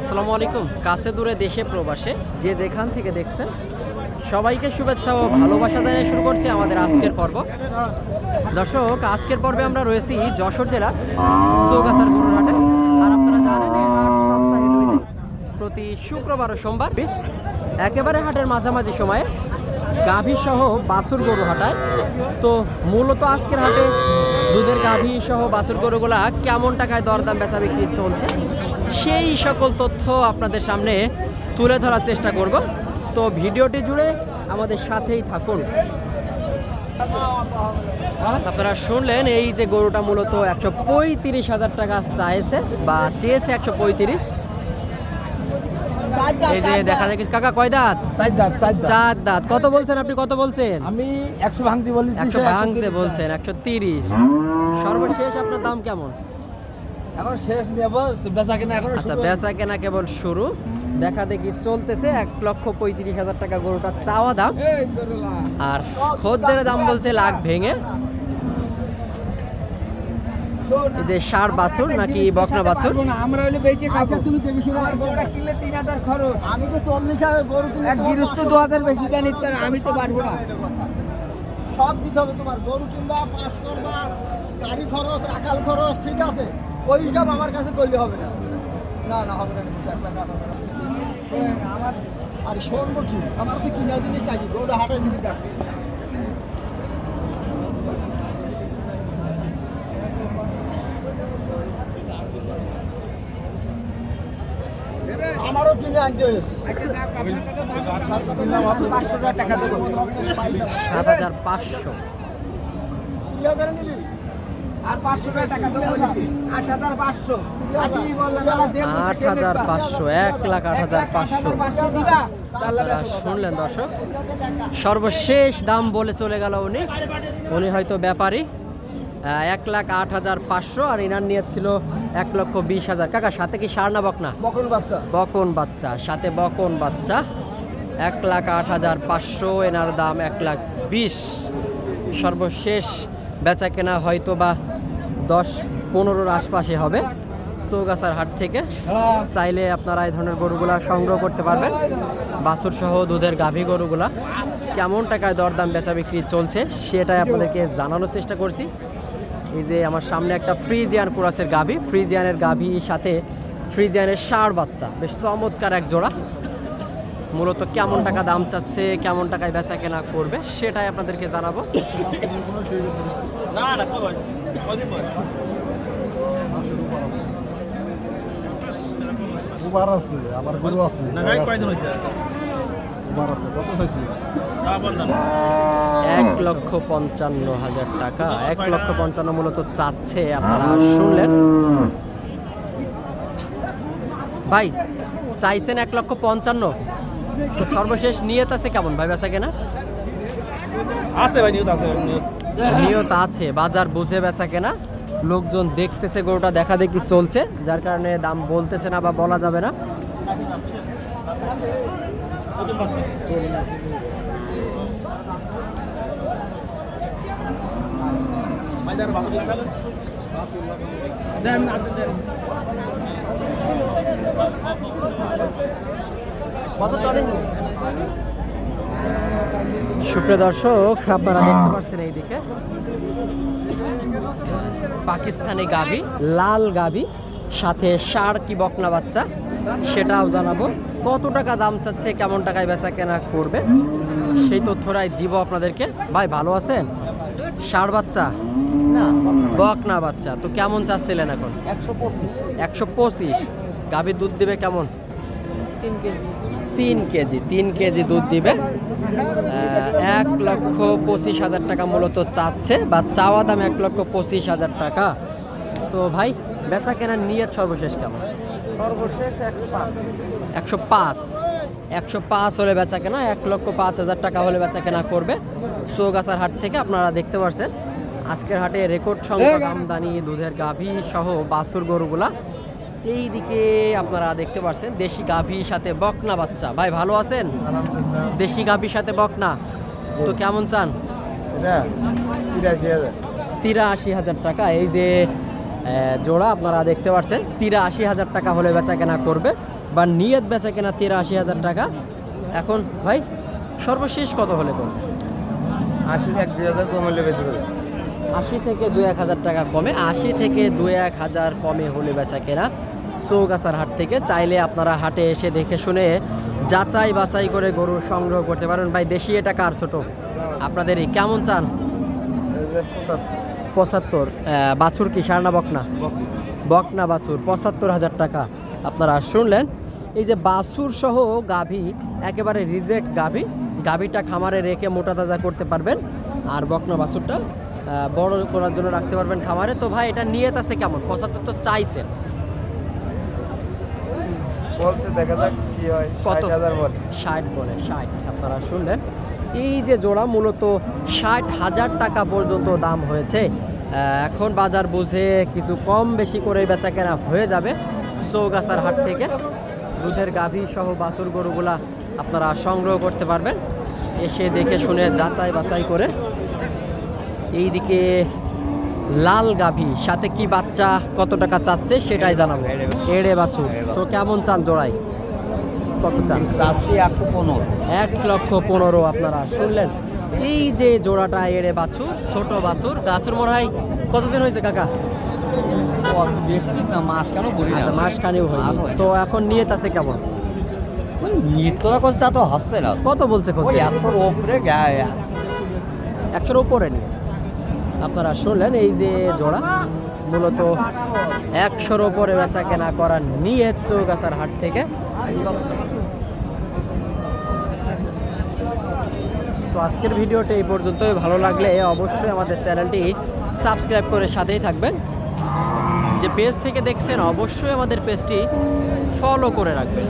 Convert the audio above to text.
আসসালামু আলাইকুম। কাছে দূরে দেশে প্রবাসে যে যেখান থেকে দেখছেন, সবাইকে শুভেচ্ছা ও ভালোবাসা জানিয়ে শুরু করছি আমাদের আজকের পর্ব। দর্শক, আজকের পর্বে আমরা রয়েছি যশোর জেলার চৌগাছার গরুরহাটে। আর আপনারা জানেন, এই হাট সপ্তাহে দুই দিন, প্রতি শুক্রবার ও সোমবার বেশ একেবারে হাটের মাঝামাঝি সময়ে গাভী সহ বাছুর গরু হাটায়। তো মূলত আজকের হাটে দুধের গাভী সহ বাছুর গরুগুলা কেমন টাকায় দরদাম বেচা বিক্রি চলছে? সেই সকল তথ্য আপনাদের সামনে তুলে ধরার চেষ্টা করব। তো ভিডিওটি জুড়ে আমাদের সাথেই থাকুন। আপনারা শুনলেন, এই যে গরুটা মূলত একশো পঁয়ত্রিশ হাজার টাকা চাইছে বা চেয়েছে একশো পঁয়ত্রিশ। এই যে দেখা যায় কাকা কয় দাঁত? চার দাঁত, কত বলছেন আপনি? কত বলছেন? আমি একশো ভাঙতে বলেছি একশো ভাঙতে বলছেন একশো তিরিশ। সর্বশেষ আপনার দাম কেমন? এখন শেষ নেব বেচা কিনা এখন আচ্ছা বেচা কেনা কেবল শুরু। দেখা দেখি চলতেছে এক লক্ষ পঁয়ত্রিশ হাজার টাকা গরুটা চাওয়া দাম। আর খদ্দের দাম বলছে লাখ ভেঙে। যে সার বাছুর নাকি বকনা বাছুর? আমরা হইলে বেঁচে খাব। আচ্ছা, তুমি শুনে আর গরুটা কিনলে তিন হাজার খরচ। আমি তো চল্লিশ হাজার গরু কিনে এক গিরস্ত দু হাজার বেশি ইত্যার আমি তো পারব না। সব দিতে হবে তোমার গরু কিনবা পাস করবা গাড়ি খরচ রাখাল খরচ ঠিক আছে। ওই হিসাব আমার কাছে করলে হবে না। না না হবে না লাখ আমার আর শুনব কি? আমার তো কিনা জিনিস নাকি গরু হাটে দিবি থাকবে আমারও কিনে আনতে হয়েছে আচ্ছা যাক আপনার কথা থাকুক, তার আমার কথা কথা না না ভাবলে পাঁচশো টাকা টাকা দেবো সাত হাজার পাঁচশো। আট হাজার পাঁচশো এক লাখ আট হাজার পাঁচশো। আপনারা শুনলেন দর্শক? সর্বশেষ দাম বলে চলে গেল উনি। উনি হয়তো ব্যাপারী। এক লাখ আট হাজার পাঁচশো আর ইনার নিয়ে ছিল এক লক্ষ বিশ হাজার। কাকা সাথে কি সার না বকনা বকন বাচ্চা। বকন বাচ্চা সাথে বকন বাচ্চা। এক লাখ আট হাজার পাঁচশো এনার দাম এক লাখ বিশ। সর্বশেষ বেচা কেনা হয়তো বা দশ পনেরোর আশপাশে হবে। চৌগাছার হাট থেকে চাইলে আপনারা এই ধরনের গরুগুলা সংগ্রহ করতে পারবেন। বাছুর সহ দুধের গাভী গরুগুলা। কেমন টাকায় দরদাম বেচা বিক্রি চলছে সেটাই আপনাদেরকে জানানোর চেষ্টা করছি। এই যে আমার সামনে একটা ফ্রিজিয়ান কুরাসের গাভী ফ্রিজিয়ানের গাভীর সাথে ফ্রিজিয়ানের ষাঁড় বাচ্চা। বেশ চমৎকার এক জোড়া। মূলত কেমন টাকা দাম চাচ্ছে কেমন টাকায় বেচা কেনা করবে সেটাই আপনাদেরকে জানাব। আছে আমার গরু আছে উবার আছে কত চাইছি এক লক্ষ পঞ্চান্ন হাজার টাকা। এক লক্ষ পঞ্চান্ন মূলত চাচ্ছে আপনারা শুনলেন। ভাই চাইছেন এক লক্ষ পঞ্চান্ন। তো সর্বশেষ নিয়ত আছে কেমন? ভাই বেচা কেনা? আছে ভাই নিউজ আছে নিয়ত আছে বাজার বুঝে বেচা কেনা। লোকজন দেখতেছে গরুটা দেখা দেখি চলছে। যার কারণে দাম বলতেছে না বা বলা যাবে না। বাজার বাসা লাগালেন দেন আর দেন সুপ্রিয় দর্শক আপনারা দেখতে পাচ্ছেন এইদিকে। পাকিস্তানি গাবি লাল গাবি সাথে সার কি বকনা বাচ্চা সেটাও জানাব। কত টাকা দাম চাচ্ছে কেমন টাকায় বেচা কেনা করবে? সেই তথ্যটাই দিব আপনাদেরকে। ভাই ভালো আছেন? ষাঁড় বাচ্চা? বক না বাচ্চা। তো কেমন চাচ্ছিলেন এখন? একশো পঁচিশ। একশো পঁচিশ। গাভীর দুধ দিবে কেমন? তিন কেজি। তিন কেজি তিন কেজি দুধ দিবে। এক লক্ষ পঁচিশ হাজার টাকা মূলত চাচ্ছে বা চাওয়া দাম এক লক্ষ পঁচিশ হাজার টাকা। তো ভাই বেচা কেনার নিয়ত সর্বশেষ কেমন? সর্বশেষ একশো পাঁচ। একশো পাঁচ? একশো পাঁচ হলে বেচা কেনা এক লক্ষ পাঁচ হাজার টাকা হলে বেচা কেনা করবে। চৌগাছার হাট থেকে আপনারা দেখতে পাচ্ছেন আজকের হাটে রেকর্ড সংখ্যক আমদানি দুধের গাভী সহ বাছুর গরুগুলা। এই দিকে আপনারা দেখতে পাচ্ছেন দেশি গাভীর সাথে বকনা বাচ্চা। ভাই ভালো আছেন? দেশি গাভীর সাথে বকনা? তো কেমন চান? তিরাশি হাজার টাকা। এই যে জোড়া আপনারা দেখতে পাচ্ছেন তিরাশি হাজার টাকা হলে বেচা কেনা করবে বা নিয়ত বেচা কেনা তিরাশি হাজার টাকা। এখন ভাই সর্বশেষ কত হলে করবে আশি এক দুই হাজার কমলে বেশি করে আশি থেকে দু এক হাজার টাকা কমে আশি থেকে দু এক হাজার কমে হলে বেচা কেনা চৌগাছার হাট থেকে। চাইলে আপনারা হাটে এসে দেখে শুনে যাচাই বাছাই করে গরু সংগ্রহ করতে পারেন। ভাই দেশি এটা কার ছোট? আপনাদেরই। কেমন চান? পঁচাত্তর বাছুর কি? সারনা বকনা? বকনা বাছুর পঁচাত্তর হাজার টাকা। আপনারা শুনলেন? এই যে বাছুর সহ গাভী একেবারে রিজেক্ট গাভী গাভীটা খামারে রেখে মোটা তাজা করতে পারবেন। আর বকনা বাছুরটা বড় করার জন্য রাখতে পারবেন খামারে। তো ভাই এটা নিয়ে আছে কেমন? পঁচাত্তর তো চাইছেন বলছে দেখা যাক কি হয়। কত? হাজার বলে। ষাট বলে ষাট। আপনারা শুনলেন? এই যে জোড়া মূলত ষাট হাজার টাকা পর্যন্ত দাম হয়েছে। এখন বাজার বুঝে কিছু কম বেশি করে বেচা কেনা হয়ে যাবে চৌগাছার হাট থেকে। দুধের গাভী সহ বাছুর গরুগুলা আপনারা সংগ্রহ করতে পারবেন। এসে দেখে শুনে যাচাই বাছাই করে এইদিকে লাল গাভী, সাথে কি বাচ্চা কত টাকা চাচ্ছে সেটাই জানাব। এড়ে বাছুর, তো কেমন চান জোড়াই কত চান? এক লক্ষ পনেরো। আপনারা শুনলেন। এই যে জোড়াটা এড়ে বাছুর ছোট বাছুর গাছুর মরাই কতদিন হয়েছে কাকা? বেশি মাস বলি আচ্ছা তো এখন নিয়ত আছে কেমন? নিত্যরা করতে তা তো হচ্ছে না। কত বলছে কত একশোর ওপরে একশোর উপরে নিয়ে। আপনারা শুনলেন এই যে জোড়া মূলত একশোর উপরে বেচা কেনা করার নিয়ে চৌগাছার হাট থেকে। তো আজকের ভিডিওটা এই পর্যন্তই। ভালো লাগলে অবশ্যই আমাদের চ্যানেলটি সাবস্ক্রাইব করে সাথেই থাকবেন। যে পেজ থেকে দেখছেন, অবশ্যই আমাদের পেজটি ফলো করে রাখবেন।